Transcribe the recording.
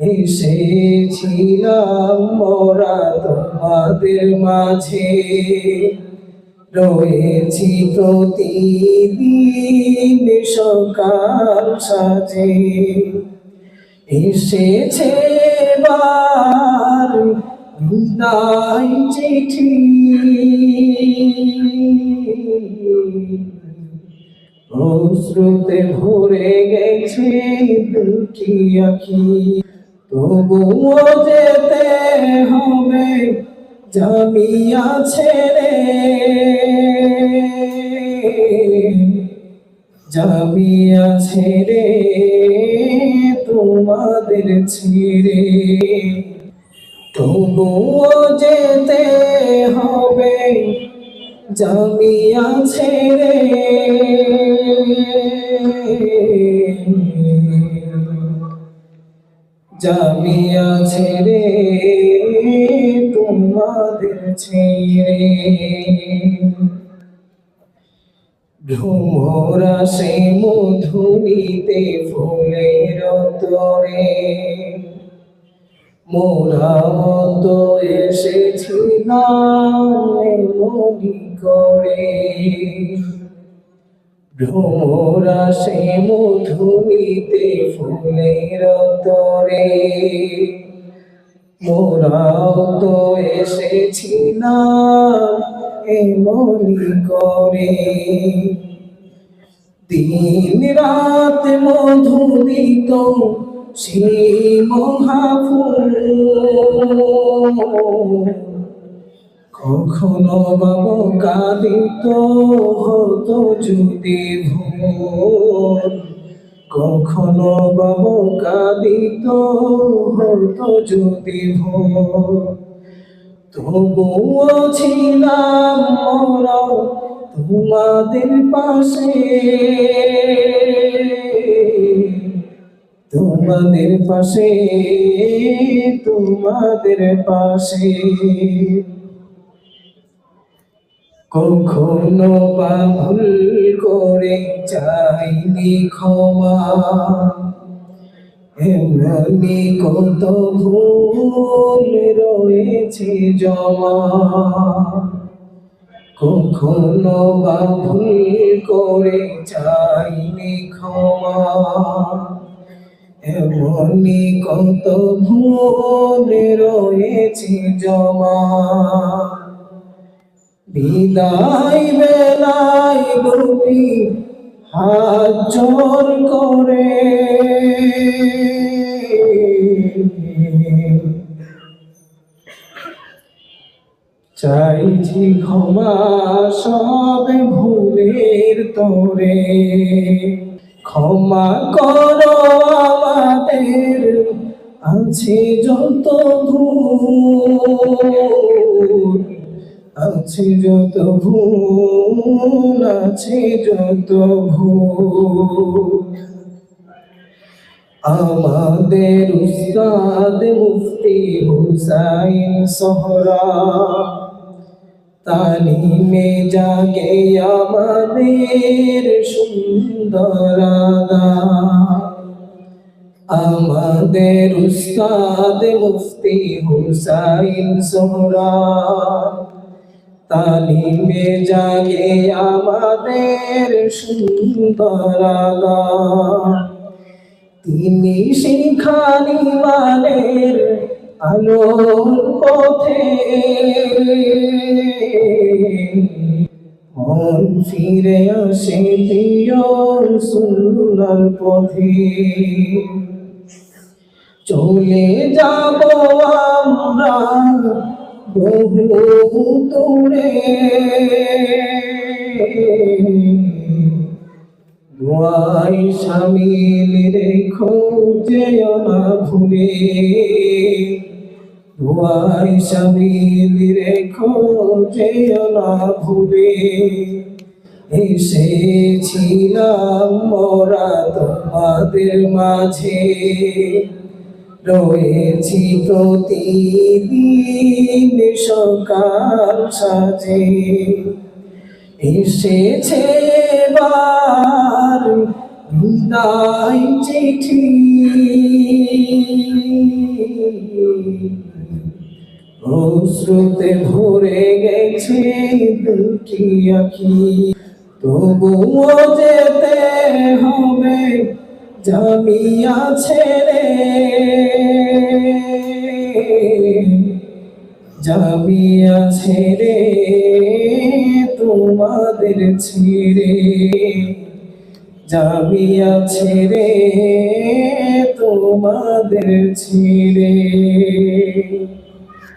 এসেছিলাম মোরা তোমাদের মাঝে। রয়েছি প্রতিদিন সকাল সাজে এসেছে বার চিঠি। যেতে হবে জামিয়া ছেড়ে। জামিয়া ছেড়ে তোমাদের ছেড়ে। তবুও যেতে হবে জামিয়া ছেড়ে। জামিয়া ছেড়ে তোমাদের ছেড়ে। ভ্রমরা সে মধুরিতে ফুলের তরে। মোরা মতো এসেছিলাম মনি করে। ভ্রমরা সে মধুরিতে ফুলের তরে। মোরাও তো এসেছিলাম এমনি করে। দিন রাত মধুরিত সেই মহাফুল। কখনো বাবু কাঁদিত হতো যদি ভোর। কখনো বাবু কাঁদিত হতো যদি ভোর। তবুও ছিলাম মোরা তোমাদের পাশে। তোমাদের পাশে তোমাদের পাশে। কখনো বা ভুল করে চাইনি ক্ষমা। এমনি কত ভুল রয়েছে জমা। কখনো বা ভুল করে চাইনি ক্ষমা। এমনি কত ভুল রয়েছে জমা। বিদায় বেলায় হাত জোর করে চাইছি ক্ষমা সব ভুলের তোরে। ক্ষমা করো আমাদের, আছে যত ভুল আছে যত ভুল যত আমাদের উস্তাদ মুফতি হুসাইন সোহরা তালিমে জাগে আমাদের সুন্দর আমাদের উস্তাদ মুফতি হুসাইন সোহরা তালিমে জাগে আমাদের সুন্দর তিনি শিখানি মানের আলোর পথে। মন ফিরে আসে প্রিয় সুন্দর পথে। চলে যাব আমরা বহু দূরে দুয়াই সামিল রেখো যেও না ভুলে। দুয়াই সামিল রেখো যেও ভুলে। এসেছিলাম মোরা তোমাদের মাঝে। রয়েছি প্রতিদিন সকাল সাজে এসেছে বার চিঠি। অশ্রুতে ভরে গেছে দুটি আখি। তবুও যেতে হবে জামিয়া ছেড়ে জমিয়া ছেড়ে তোমাদের ছেড়ে। জমিয়া ছেড়ে তোমাদের ছেড়ে।